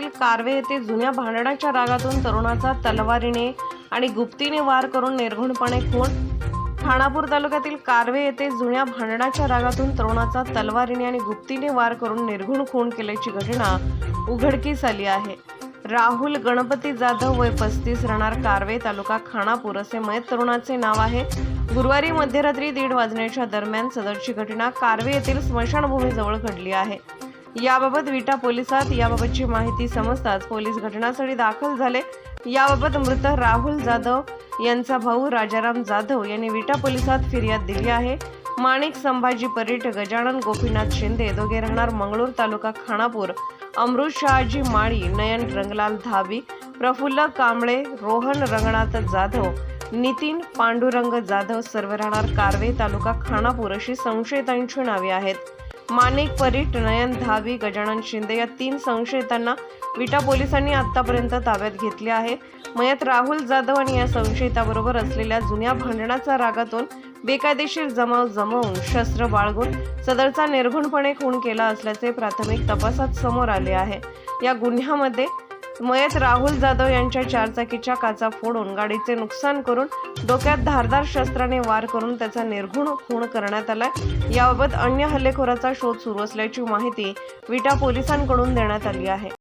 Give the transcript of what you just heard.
कारवे येथे जुन्या भांडणाच्या रागातून तरुणाचा तलवारीने आणि गुप्तीने वार करून निर्घुणपणे खून. खानापूर तालुक्यातील कारवे येथे जुन्या भांडणाच्या रागातून तरुणाचा तलवारीने आणि गुप्तीने वार करून निर्घुण खून केल्याची घटना उघडकीस आली आहे. राहुल गणपती जाधव वय पस्तीस राहणार कारवे तालुका खानापूर असे मयत तरुणाचे नाव आहे. गुरुवारी मध्यरात्री दीड वाजण्याच्या दरम्यान सदरची घटना कारवे येथील स्मशानभूमीजवळ घडली आहे. याबाबत विटा पोलिसात याबाबतची माहिती समजताच पोलीस घटनास्थळी दाखल झाले. याबाबत मृत राहुल जाधव यांचा भाऊ राजाराम जाधव यांनी विटा पोलिसात फिर्याद दिली आहे. माणिक संभाजी परीट गजानन गोपीनाथ शिंदे दोघे राहणार मंगळूर तालुका खानापूर. अमृत शहाजी माळी नयन रंगलाल धाबी प्रफुल्ल कांबळे रोहन रंगनाथ जाधव नितीन पांडुरंग जाधव सर्व राहणार कारवे तालुका खानापूर अशी संशयितांची नावे आहेत. माणिक परीट नयन धावी गजानन शिंदे या तीन संशयितांना विटा पोलिसांनी आतापर्यंत ताब्यात घेतले आहे. मयत राहुल जाधव आणि या संशयिताबरोबर असलेल्या जुन्या भांडणाचा रागातून बेकायदेशीर जमाव जमवून शस्त्र बाळगून सदरचा निर्घुणपणे खून केला असल्याचे प्राथमिक तपासात समोर आले आहे. या गुन्ह्यामध्ये मयत राहुल जाधव यांच्या चारचाकीच्या काचा फोडून गाडीचे नुकसान करून डोक्यात धारदार शस्त्राने वार करून त्याचा निर्घुण खून करण्यात आलाय. याबाबत अन्य हल्लेखोराचा शोध सुरू असल्याची माहिती विटा पोलिसांकडून देण्यात आली आहे.